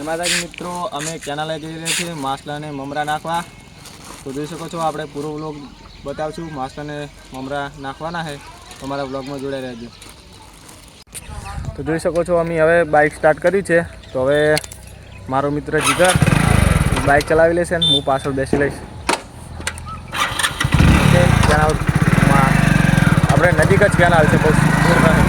એમાં જ મિત્રો, અમે કેનાલે જઈ રહ્યા છીએ માસલાને મમરા નાખવા. તો જોઈ શકો છો, આપણે પૂરો વ્લોગ બતાવશું. માસલાને મમરા નાખવાના છે. તમારા વ્લોગમાં જોડાઈ રહેજો. તો જોઈ શકો છો, અમે હવે બાઇક સ્ટાર્ટ કરી છે. તો હવે મારો મિત્ર જીગર બાઇક ચલાવી લેશે ને હું પાછળ બેસી લઈશ. આપણે નજીક જ કેનાલ છે, બહુ દૂર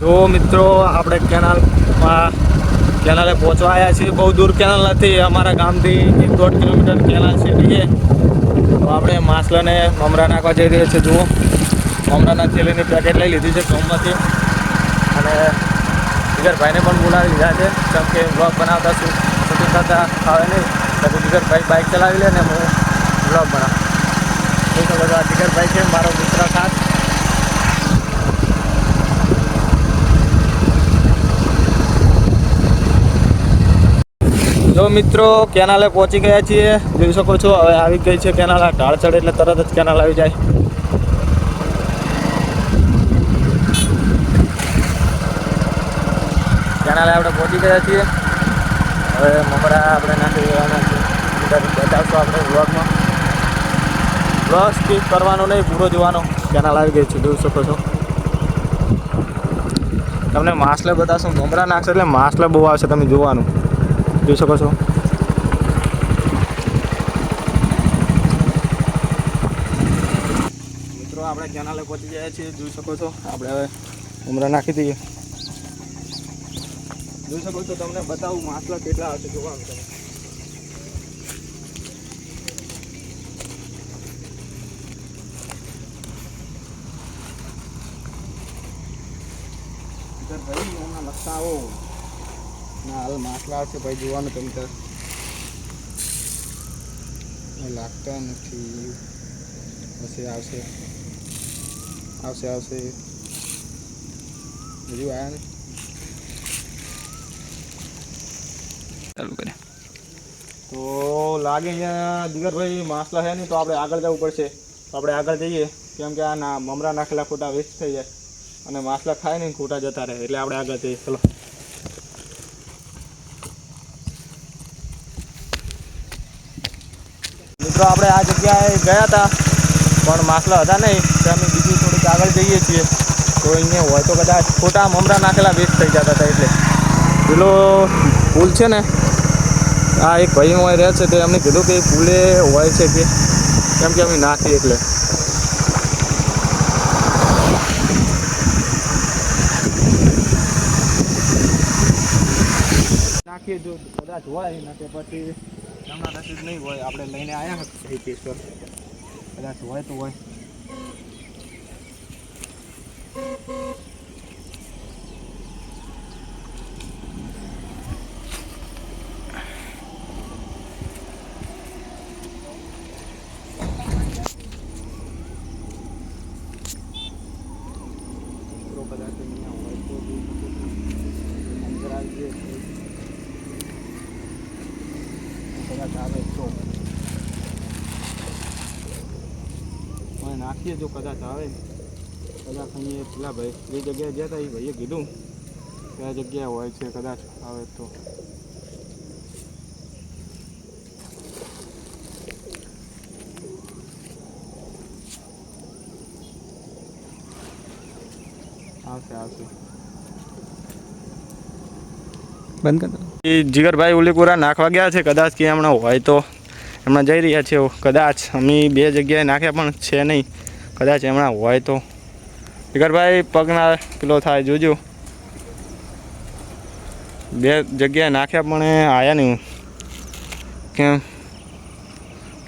તો મિત્રો, આપણે કેનાલમાં, કેનાલે પહોંચવા આવ્યા છીએ. બહુ દૂર કેનાલ નથી, અમારા ગામથી એક દોઢ કિલોમીટર કેનાલ છે રહીએ તો આપણે માછલાને મમરા નાખવા જઈ રહ્યા છીએ. જુઓ, મમરાના થેલીની પેકેટ લઈ લીધી છે ગમમાંથી અને જીગરભાઈને પણ બોલાવી લીધા છે, કેમ કે બ્લોગ બનાવતા શું શૂટિંગ કરતા આવે નહીં. તો જીગરભાઈ બાઇક ચલાવી લે ને હું બ્લોગ બનાવું. એ તો બધા જીગરભાઈ છે, મારો મિત્ર ખાસ. મિત્રો, કેનાલે પહોંચી ગયા છીએ. જોઈ શકો છો, હવે આવી ગઈ છે કેનાલ. આ ઢાળ ચડે એટલે તરત જ કેનાલ આવી જાય. કેનાલે આપણે પહોંચી ગયા છીએ. હવે મમરા આપણે નાખી દેવાના છે. બતાવશો આપણે બ્લોગમાં બ્લોગ સ્કીપ કરવાનો નહીં, પૂરો જોવાનો. કેનાલ આવી ગઈ છે, જોઈ શકો છો. તમને માસલે બતાવશું. મમરા નાખશે એટલે માસલે બહુ આવશે, તમે જોવાનું. જોઈ શકો છો મિત્રો, આપણે કેનાલે પહોંચી ગયા છીએ. જોઈ શકો છો, આપણે હવે ઉમરા નાખી દઈએ. જોઈ શકો છો, તમને બતાવું માસલા કેટલા હશે જોવાનું તમે ભાઈ હમણાં લખતા આવો ના હાલ માસલા આવશે ભાઈ જોવાનું તમે તાર એ લાગતા નથી. પછી આવશે. આવશે આવશે. બીજું આવ્યા ને ચાલુ કરે. તો લાગે અહીંયા દિગરભાઈ માસલા છે નહીં તો આપણે આગળ જવું પડશે. તો આપણે આગળ જઈએ. કેમ કે આ ના મમરા નાખેલા ખોટા વેસ્ટ થઈ જાય. અને માસલા ખાય નહીં ખોટા જતા રહે. એટલે આપણે આગળ જઈએ. ચલો. મિત્રો, આપણે આ જગ્યાએ ગયા હતા, પણ માસલા હતા નહીં, તો અમે બીજી થોડીક આગળ જઈએ છીએ. તો અહીંયા હોય તો કદાચ ખોટા મમરા નાખેલા વેસ્ટ થઈ જતા હતા એટલે. પેલો પુલ છે ને, આ એક ભાઈ હોય રહે છે, તો એમને કીધું કે પુલે હોય છે કે, કેમ કે અમે નાખીએ એટલે. નાખીએ જો, કદાચ હોય નાખે પછી હમણાં નસીબ નહીં હોય, આપણે લઈને આવ્યા હતા કેશ્વર. કદાચ હોય તો હોય. કદાચ અહીંયા હોય તો બી અંદર આવી જઈએ તો કદાચ આવે તો હવે નાખીએ જો કદાચ આવે. કદાચ અહીંયા પેલા ભાઈ એ જગ્યાએ ગયા હતા એ ભાઈએ કીધું કે આ જગ્યાએ હોય છે કદાચ આવે તો. આવશે આવશે. બંધ કર એ જીગરભાઈ ઉલીપુરા નાખવા ગયા છે કદાચ કે હમણાં હોય તો. હમણાં જઈ રહ્યા છીએ કદાચ અમે બે જગ્યાએ નાખ્યા પણ છે નહીં. કદાચ હમણાં હોય તો. જીગરભાઈ પગના પેલો થાય, જોજો. બે જગ્યાએ નાખ્યા પણ આવ્યા નહીં કેમ?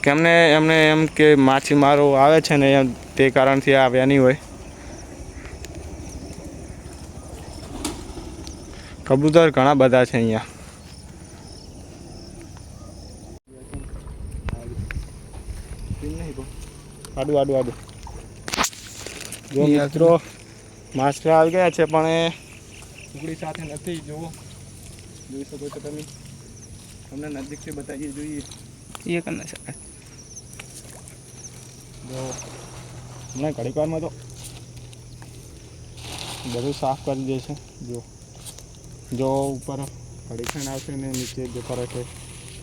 કેમને એમને એમ કે માછીમારો આવે છે ને એમ તે કારણથી આવ્યા નહીં હોય. કબૂતર ઘણા બધા છે અહીંયા. આડું આડું આડું. જો મિત્રો માસ્ટર આવી ગયા છે પણ એ ટુકડી સાથે નથી જુઓ. જોઈ શકો છો તમે. તમને નજીકથી બતાવીએ જોઈએ. એ કરી ના શકાય જો હમણાં ઘડીક વારમાં તો બધું સાફ કરી દેશે જો જો ઉપર ઘડીખણ આવશે ને નીચે જતા રહેશે.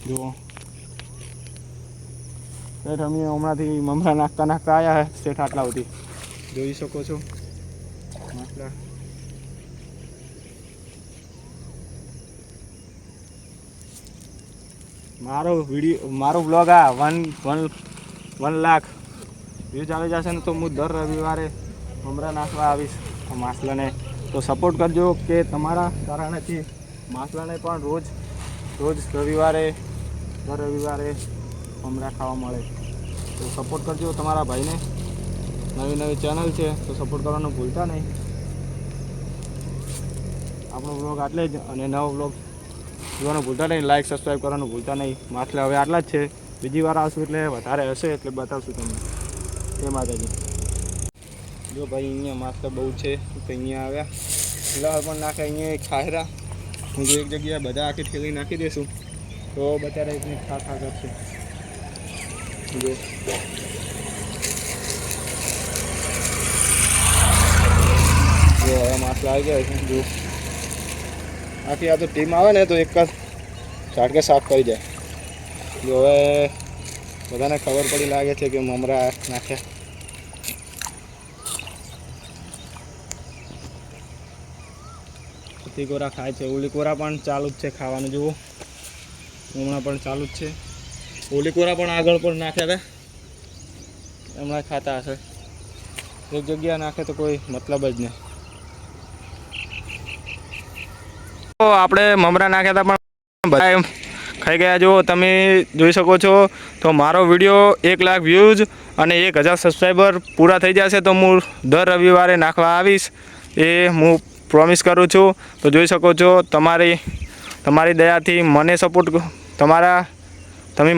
જો શેઠ અમે હમણાંથી મમરા નાખતા નાખતા આવ્યા હે શેઠ આટલા સુધી. જોઈ શકો છો. આટલા મારો વીડિયો મારો બ્લોગ આ one one one lakh view આવી જશે ને તો હું દર રવિવારે મમરા નાખવા આવીશ. માસલાને તો સપોર્ટ કરજો કે તમારા કારણેથી માસલાને પણ રોજ રોજ રવિવારે દર રવિવારે મમરા ખાવા મળે તો સપોર્ટ કરજો તમારા ભાઈને. નવી નવી ચેનલ છે, તો સપોર્ટ કરવાનું ભૂલતા નહીં. આપણો બ્લોગ આટલે જ અને નવો બ્લોગ જોવાનું ભૂલતા નહીં લાઈક સબસ્ક્રાઈબ કરવાનું ભૂલતા નહીં. માછલા હવે આટલા જ છે. બીજી વાર આવશું એટલે વધારે હશે એટલે બતાવશું તમને. એ માતાજી. જો ભાઈ, અહીંયા માછલા બહુ છે. તો અહીંયા આવ્યા? લહર પણ નાખે, અહીંયા ખાયરા. હું જો એક જગ્યાએ બધા આખી ઠેલી નાખી દઈશું. તો બચારા એકને ખા ખા કરશે. જો હવે માછલા આવી ગયા જો આખી આ તો ટીમ આવે ને તો એક જ ઝાટકે સાફ કરી જાય જો હવે બધાને ખબર પડી લાગે છે કે મમરા નાખ્યા પતી કોરા ખાય છે, ઉલી કોરા પણ ચાલુ જ છે ખાવાનું, જુઓ. હમણાં પણ ચાલુ જ છે. ઓલી પણ આગળ પણ નાખ્યા હતા. એમણે ખાતા હશે. એક જગ્યા નાખે તો કોઈ મતલબ જ નહીં. આપણે મમરા નાખ્યા હતા પણ બધા ખાઈ ગયા. જો તમે જોઈ શકો છો, તો મારો વીડિયો એક લાખ વ્યૂઝ અને એક હજાર સબસ્ક્રાઈબર પૂરા થઈ જશે. તો હું દર રવિવારે નાખવા આવીશ. એ હું પ્રોમિસ કરું છું. તો જોઈ શકો છો, તમારી તમારી દયાથી મને સપોર્ટ તમારા, તમે